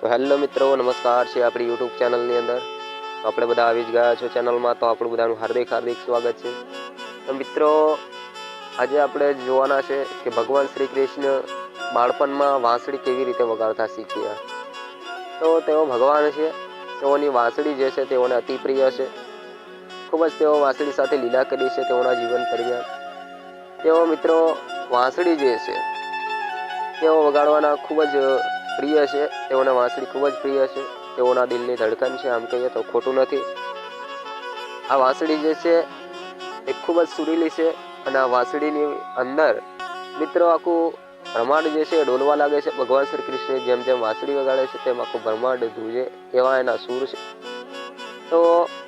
તો હેલો મિત્રો, નમસ્કાર છે આપણી યુટ્યુબ ચેનલની અંદર. આપણે બધા આવી જ ગયા છો ચેનલમાં, તો આપણું બધાનું હાર્દિક હાર્દિક સ્વાગત છે. તો મિત્રો, આજે આપણે જોવાના છે કે ભગવાન શ્રી કૃષ્ણ બાળપણમાં વાંસળી કેવી રીતે વગાડતા શીખ્યા. તો તેઓ ભગવાન છે, તેઓની વાંસળી જે છે તેઓને અતિ પ્રિય છે. ખૂબ જ તેઓ વાંસળી સાથે લીલા કરી છે, તેઓના જીવન દરમિયાન. તેઓ મિત્રો, વાંસળી જે છે, તેઓ વગાડવાના ખૂબ જ પ્રિય છે, તેઓને વાંસળી ખૂબ જ પ્રિય છે, તેઓના દિલની ધડકન છે, આમ કહીએ તો ખોટું નથી. આ વાંસળી જે છે, એ ખૂબ જ સુરીલી છે અને આ વાંસળીની અંદર મિત્રો આખું બ્રહ્માંડ જે છે ડોલવા લાગે છે. ભગવાન શ્રી કૃષ્ણ જેમ જેમ વાંસળી વગાડે છે, તેમ આખું બ્રહ્માંડ ધ્રુજે એવા એના સૂર છે. તો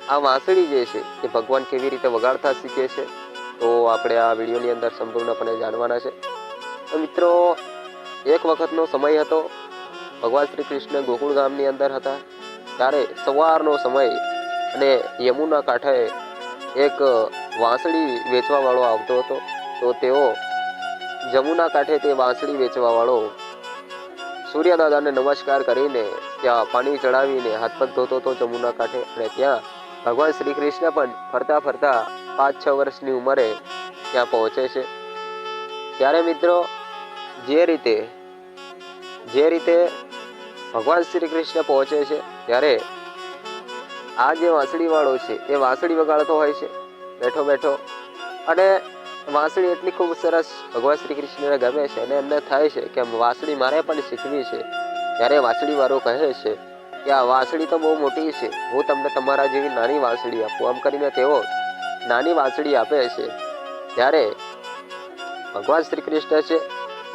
આ વાંસળી જે છે, એ ભગવાન કેવી રીતે વગાડતા શીખે છે, તો આપણે આ વિડીયોની અંદર સંપૂર્ણપણે જાણવાના છે. તો મિત્રો, એક વખતનો સમય હતો ભગવાન શ્રી કૃષ્ણ ગોકુળ ગામની અંદર હતા. ત્યારે સવારનો સમય અને યમુના કાંઠે એક વાંસળી વેચવાવાળો આવતો હતો. તો તેઓ જમુના કાંઠે તે વાંસળી વેચવાવાળો સૂર્યદાદાને નમસ્કાર કરીને ત્યાં પાણી ચડાવીને હાથ પગ ધોતો હતો જમુના કાંઠે. અને ત્યાં ભગવાન શ્રી કૃષ્ણ પણ ફરતા ફરતા પાંચ છ વર્ષની ઉંમરે ત્યાં પહોંચે છે. ત્યારે મિત્રો, જે રીતે જે રીતે ભગવાન શ્રી કૃષ્ણ પહોંચે છે, ત્યારે આ જે વાંસળી વાળો છે, એ વાંસળી વગાડતો હોય છે. બેઠો બેઠો. અને વાંસળી એટલી ખૂબ સરસ ભગવાન શ્રી કૃષ્ણને ગમે છે અને એમને થાય છે કે વાંસળી મારે પણ શીખવી છે. ત્યારે વાંસળી વાળો કહે છે કે આ વાંસળી તો બહુ મોટી છે, હું તમને તમારા જેવી નાની વાંસળી આપું. આમ કરીને તેઓ નાની વાંસળી આપે છે. ત્યારે ભગવાન શ્રી કૃષ્ણ છે,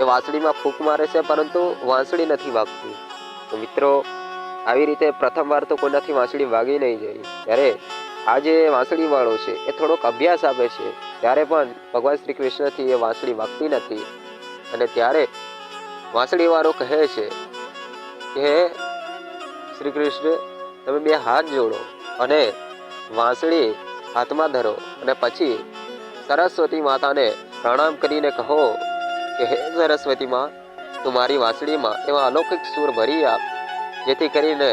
એ વાંસળીમાં ફૂંક મારે છે, પરંતુ વાંસળી નથી વાગતી. તો મિત્રો, આવી રીતે પ્રથમવાર તો કોઈનાથી વાંસળી વાગી નહીં જાય ત્યારે આ જે વાંસળીવાળો છે, એ થોડોક અભ્યાસ આપે છે. ત્યારે પણ ભગવાન શ્રી કૃષ્ણથી એ વાંસળી વાગતી નથી. અને ત્યારે વાંસળીવાળો કહે છે કે શ્રી કૃષ્ણ તમે બે હાથ જોડો અને વાંસળી હાથમાં ધરો. અને પછી સરસ્વતી માતાને પ્રણામ કરીને કહો કે, હે સરસ્વતી માં તું મારી વાંસળીમાં એવા અલૌકિક સૂર ભરી આપ, જેથી કરીને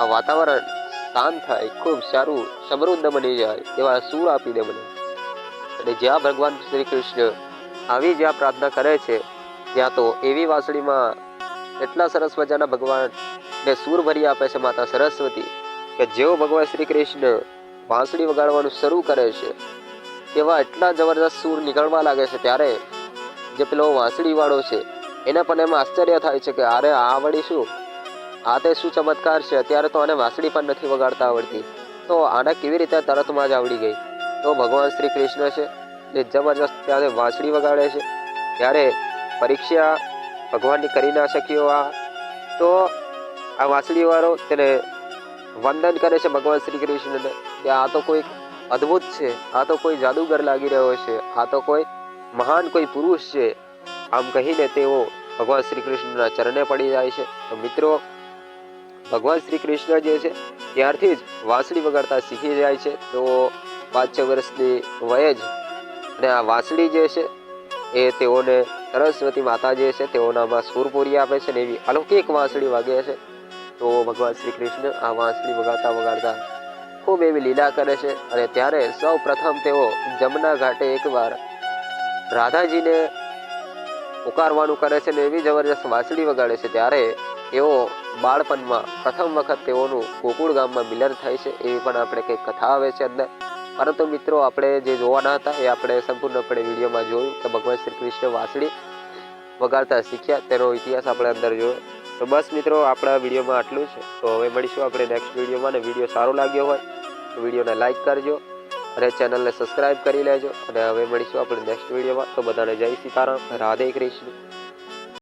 આ વાતાવરણ શાંત થાય, ખૂબ સારું સમૃદ્ધ બની જાય એવા સૂર આપી દે મને. અને જ્યાં ભગવાન શ્રી કૃષ્ણ આવી જ્યાં પ્રાર્થના કરે છે, ત્યાં તો એવી વાંસળીમાં એટલા સરસ મજાના ભગવાનને સૂર ભરી આપે છે માતા સરસ્વતી, કે જેવો ભગવાન શ્રી કૃષ્ણ વાંસળી વગાડવાનું શરૂ કરે છે તેવા એટલા જબરદસ્ત સૂર નીકળવા લાગે છે ત્યારે જે પેલો વાંસળીવાળો છે એને પણ એમાં આશ્ચર્ય થાય છે કે અરે, આ વળી શું? આ તે શું ચમત્કાર છે? અત્યારે તો આને વાંસળી પણ નથી વગાડતા આવડતી. તો આને કેવી રીતે તરતમાં જ આવડી ગઈ? તો ભગવાન શ્રી કૃષ્ણ છે, જે જબરજસ્ત ત્યારે વાંસળી વગાડે છે, ત્યારે પરીક્ષા ભગવાનની કરી ના શક્યો આ. તો આ વાંસળીવાળો તેને વંદન કરે છે ભગવાન શ્રી કૃષ્ણને કે આ તો કોઈ અદ્ભુત છે, આ તો કોઈ જાદુગર લાગી રહ્યો છે, આ તો કોઈ મહાન કોઈ પુરુષ છે. આમ કહીને તેઓ ભગવાન શ્રી કૃષ્ણના ચરણે પડી જાય છે. તો મિત્રો, ભગવાન શ્રી કૃષ્ણ જે છે, ત્યારથી જ વાંસળી વગાડતા શીખી જાય છે. તો પાંચ છ વર્ષની વયે જ અને આ વાંસળી જે છે, એ તેઓને સરસ્વતી માતા જે છે, તેઓનામાં સૂર પૂરી આપે છે ને એવી અલૌકિક વાંસળી વાગે છે. તો ભગવાન શ્રી કૃષ્ણ આ વાંસળી વગાડતા વગાડતા ખૂબ એવી લીલા કરે છે અને ત્યારે સૌ પ્રથમ તેઓ જમના ઘાટે એકવાર રાધાજીને પુકારવાનું કરે છે ને એવી જબરજસ્ત વાંસળી વગાડે છે ત્યારે તેઓ બાળપણમાં પ્રથમ વખત તેઓનું ગોકુળ ગામમાં મિલન થાય છે એવી પણ આપણે કંઈક કથા આવે છે અંદર. પરંતુ મિત્રો, આપણે જે જોવાના હતા એ આપણે સંપૂર્ણપણે વિડીયોમાં જોયું કે ભગવાન શ્રી કૃષ્ણ વાંસળી વગાડતા શીખ્યા, તેનો ઇતિહાસ આપણે અંદર જોયો. તો બસ મિત્રો, આપણા વિડીયોમાં આટલું છે તો હવે મળીશું આપણે નેક્સ્ટ વિડીયોમાં ને વીડિયો સારો લાગ્યો હોય તો વિડીયોને લાઈક કરજો. અને ચેનલને સબસ્ક્રાઇબ કરી લેજો અને હવે મળીશું આપણે નેક્સ્ટ વિડીયોમાં. તો બધાને જય સીતારામ રાધે કૃષ્ણ.